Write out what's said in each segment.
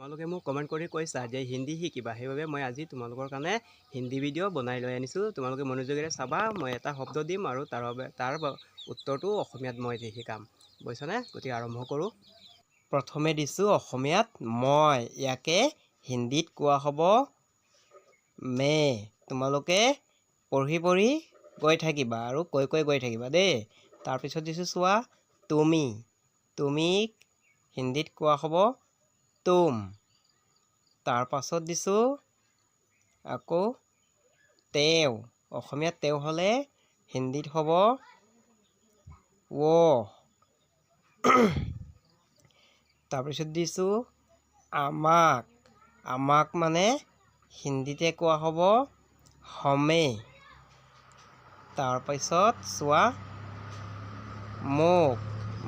তোমালোকে মোক কমেণ্ট কৰি কৈছা যে হিন্দী শিকিবা। সেইবাবে মই আজি তোমালোকৰ কাৰণে হিন্দী ভিডিঅ' বনাই লৈ আনিছোঁ। তোমালোকে মনোযোগেৰে চাবা মই এটা শব্দ দিম আৰু তাৰ বাবে তাৰ উত্তৰটো অসমীয়াত মই শিকাম। বুজিছানে? গতিকে আৰম্ভ কৰোঁ। প্ৰথমে দিছোঁ অসমীয়াত মই ইয়াকে হিন্দীত কোৱা হ'ব মে। তোমালোকে পঢ়ি পঢ়ি গৈ থাকিবা আৰু কৈ কৈ গৈ থাকিবা দেই। তাৰপিছত দিছোঁ চোৱা তুমি। তুমিক হিন্দীত কোৱা হ'ব তুম তাৰ পাছত দিছোঁ আকৌ তেওঁ। অসমীয়াত তেওঁ হ'লে হিন্দীত হ'ব ৱ। তাৰপিছত দিছোঁ আমাক। আমাক মানে হিন্দীতে কোৱা হ'ব হমে। তাৰপিছত চোৱা মোক।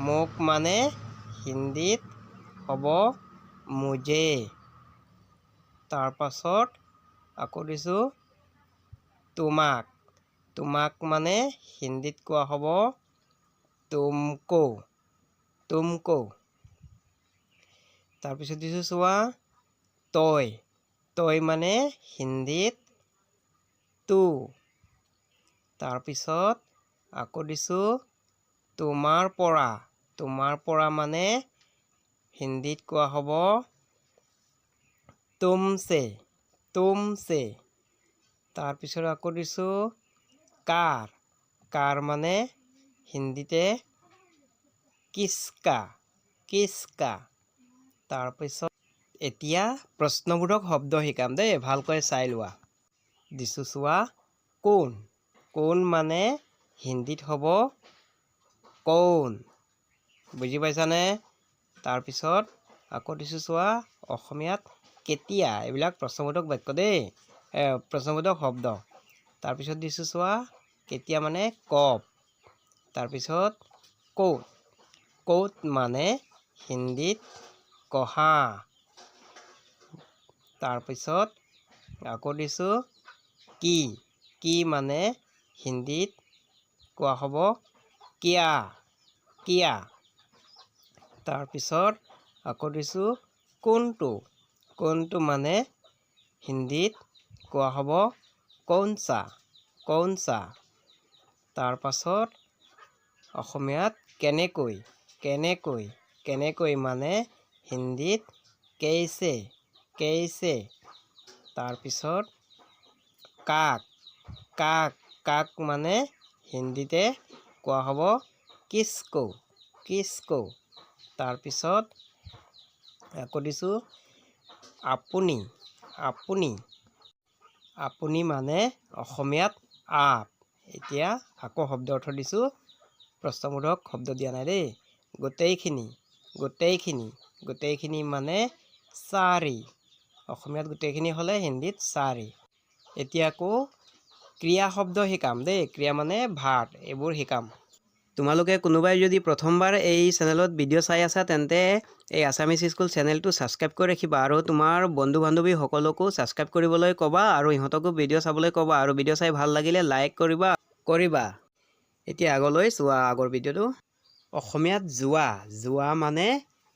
মোক মানে হিন্দীত হ'ব মুজে। তাৰপাছত আকৌ দিছোঁ তোমাক। তোমাক মানে হিন্দীত কোৱা হ'ব তুমকো। তুমকো। তাৰপিছত দিছোঁ চোৱা তই। তই মানে হিন্দীত তো। তাৰপিছত আকৌ দিছোঁ তোমাৰ পৰা। তোমাৰ পৰা মানে হিন্দীত কোৱা হ'ব তুমছে তুমছে তাৰপিছত আকৌ দিছোঁ, কাৰ। কাৰ মানে হিন্দীতে কিচকা কিচকা। তাৰপিছত এতিয়া প্ৰশ্নবোধক শব্দ শিকাম দেই, ভালকৈ চাই লোৱা। দিছোঁ চোৱা, কোন। কোন মানে হিন্দীত হ'ব, কৌন। বুজি পাইছানে? তাৰপিছত আকৌ দিছোঁ চোৱা অসমীয়াত কেতিয়া? এইবিলাক প্ৰশ্নবোধক বাক্য দেই। প্ৰশ্নবোধক শব্দ। তাৰপিছত দিছোঁ চোৱা কেতিয়া মানে কপ। তাৰপিছত ক'ত। ক'ত মানে হিন্দীত কহা। তাৰপিছত আকৌ দিছোঁ কি। কি মানে হিন্দীত কোৱা হ'ব কিয়া। কিয়া। তাৰপিছত আকৌ দিছোঁ কোনটো? কোনটো মানে হিন্দীত কোৱা হ'ব কৌনচা কৌনচা তাৰপাছত অসমীয়াত কেনেকৈ কেনেকৈ কেনেকৈ মানে হিন্দীত কেইছে কেইছে। তাৰপিছত কাক কাক কাক মানে হিন্দীতে কোৱা হ'ব কিসকো কিসকো। তাৰপিছত আকৌ দিছোঁ আপুনি আপুনি আপুনি মানে অসমীয়াত আপ। এতিয়া আকৌ শব্দ অৰ্থ দিছোঁ। প্ৰশ্নবোধক শব্দ দিয়া নাই দেই। গোটেইখিনি গোটেইখিনি গোটেইখিনি মানে চাৰি। অসমীয়াত গোটেইখিনি হ'লে হিন্দীত চাৰি। এতিয়া আকৌ ক্ৰিয়া শব্দ শিকাম দেই। ক্ৰিয়া মানে ভাত এইবোৰ শিকাম। তোমালোকে কোনোবাই যদি প্ৰথমবাৰ এই চেনেলত ভিডিঅ' চাই আছা, তেন্তে এই আছামিছ স্কুল চেনেলটো ছাবস্ক্ৰাইব কৰি ৰাখিবা আৰু তোমাৰ বন্ধু বান্ধৱীসকলকো ছাবস্ক্ৰাইব কৰিবলৈ ক'বা আৰু ইহঁতকো ভিডিঅ' চাবলৈ ক'বা আৰু ভিডিঅ' চাই ভালো লাগিলে লাইক কৰিবা কৰিবা। এতিয়া আগলৈ চোৱা আগৰ ভিডিঅ'টো। অসমীয়াত যোৱা যোৱা মানে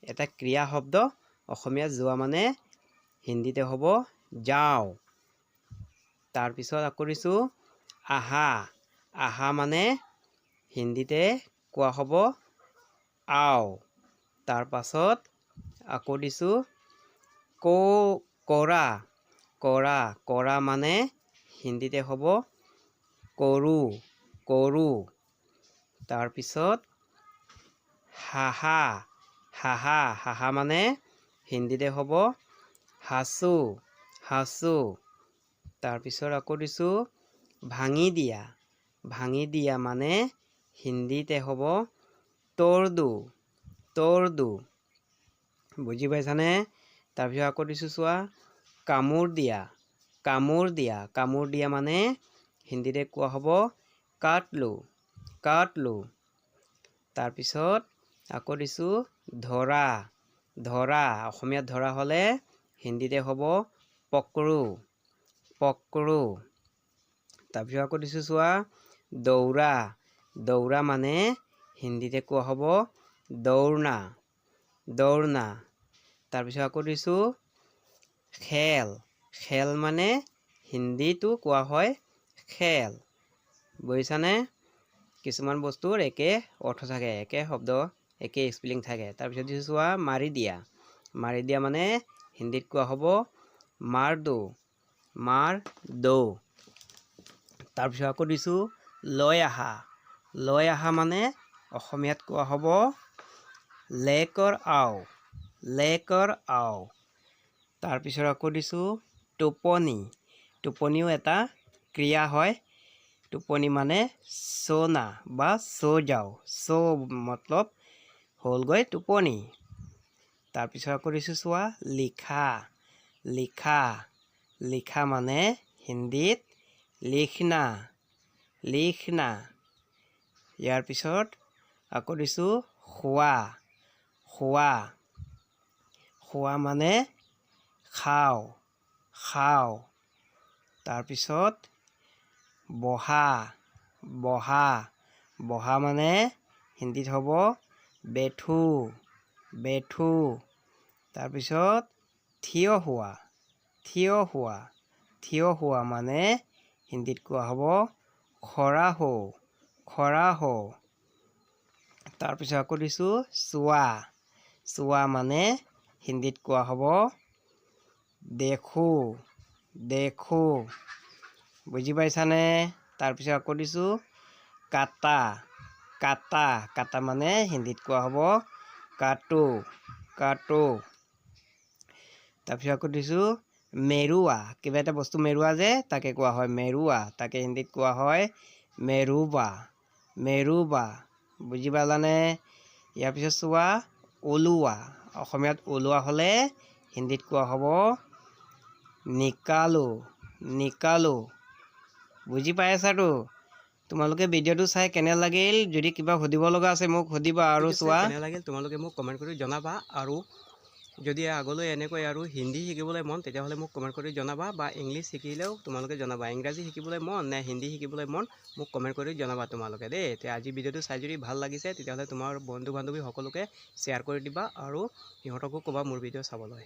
এটা ক্ৰিয়া শব্দ। অসমীয়াত যোৱা মানে হিন্দীতে হ'ব যাওঁ। তাৰপিছত আকৌ দিছোঁ আহা। আহা মানে হিন্দীতে কোৱা হ'ব আও তাৰ পাছত আকৌ দিছোঁ ক কৰা কৰা কৰা মানে হিন্দীতে হ'ব কৰোঁ কৰোঁ তাৰপিছত হাহা হাহা হাহা মানে হিন্দীতে হ'ব হাঁচো হাঁচো তাৰপিছত আকৌ দিছোঁ ভাঙি দিয়া ভাঙি দিয়া মানে হিন্দীতে হ'ব তৰ্দো তৰ্দো। বুজি পাইছানে? তাৰপিছত আকৌ দিছোঁ চোৱা কামোৰ দিয়া কামোৰ দিয়া। কামোৰ দিয়া মানে হিন্দীতে কোৱা হ'ব কাটলো কাটলো। তাৰপিছত আকৌ দিছোঁ ধৰা ধৰা। অসমীয়াত ধৰা হ'লে হিন্দীতে হ'ব পকৰো পকৰো। তাৰপিছত আকৌ দিছোঁ চোৱা দৌৰা দৌৰা মানে হিন্দীতে কোৱা হ'ব দৌৰনা দৌৰনা। তাৰপিছত আকৌ দিছোঁ খেল খেল মানে হিন্দীটো কোৱা হয় খেল। বুজিছানে? কিছুমান বস্তুৰ একে অৰ্থ থাকে, একে শব্দ, একে স্পেলিং থাকে। তাৰপিছত দিছোঁ চোৱা মাৰি দিয়া। মাৰি দিয়া মানে হিন্দীত কোৱা হ'ব মাৰ দৌ মাৰ দৌ। তাৰপিছত আকৌ দিছোঁ লৈ আহা। লৈ আহা মানে অসমীয়াত কোৱা হ'ব লেকৰ আও লেকৰ আও। তাৰপিছত আকৌ দিছোঁ টোপনি। টোপনিও এটা ক্ৰিয়া হয়। টোপনি মানে সোনা বা সো যাও সো মতলব হ'লগৈ টোপনি। তাৰপিছত আকৌ দিছোঁ চোৱা লিখা। লিখা। লিখা মানে হিন্দীত লিখনা। লিখনা। ইয়াৰ পিছত আকৌ দিছোঁ খোৱা। খোৱা। খোৱা মানে খাওঁ খাওঁ। তাৰপিছত বহা বহা। বহা মানে হিন্দীত হ'ব বেঠু বেঠু। তাৰপিছত থিয় হোৱা থিয় হোৱা। থিয় হোৱা মানে হিন্দীত কোৱা হ'ব খৰা হৌ খৰা হৌ তাৰপিছত আকৌ দিছোঁ চোৱা। চোৱা মানে হিন্দীত কোৱা হ'ব দেখো দেখো। বুজি পাইছানে? তাৰপিছত আকৌ দিছোঁ কাটা কাটা। কাটা মানে হিন্দীত কোৱা হ'ব কাটো কাটো। তাৰপিছত আকৌ দিছোঁ মেৰুৱা। কিবা এটা বস্তু মেৰুৱা যে তাকে কোৱা হয় মেৰুৱা। তাকে হিন্দীত কোৱা হয় মেৰুবা। মেৰুবা বুজি পালানে? ইয়াৰ পিছত চোৱা ওলোৱা। অসমীয়াত ওলোৱা হ'লে হিন্দীত কোৱা হ'ব নিকালো নিকালো। বুজি পাই আছাতো তোমালোকে ভিডিঅ'টো চাই কেনে লাগিল? যদি কিবা সুধিব লগা আছে মোক সুধিবা আৰু চোৱা। কেনে লাগিল? তোমালোকে মোক কমেণ্ট কৰি জনাবা আৰু যদি আগলৈ এনেকৈ আৰু হিন্দী শিকিবলৈ মন তেতিয়াহ'লে মোক কমেণ্ট কৰি জনাবা বা ইংলিছ শিকিলেও তোমালোকে জনাবা। ইংৰাজী শিকিবলৈ মন নে হিন্দী শিকিবলৈ মন মোক কমেণ্ট কৰি জনাবা তোমালোকে দেই। এতিয়া আজি ভিডিঅ'টো চাই যদি ভাল লাগিছে তেতিয়াহ'লে তোমাৰ বন্ধু বান্ধৱী সকলোকে শ্বেয়াৰ কৰি দিবা আৰু সিহঁতকো ক'বা মোৰ ভিডিঅ' চাবলৈ।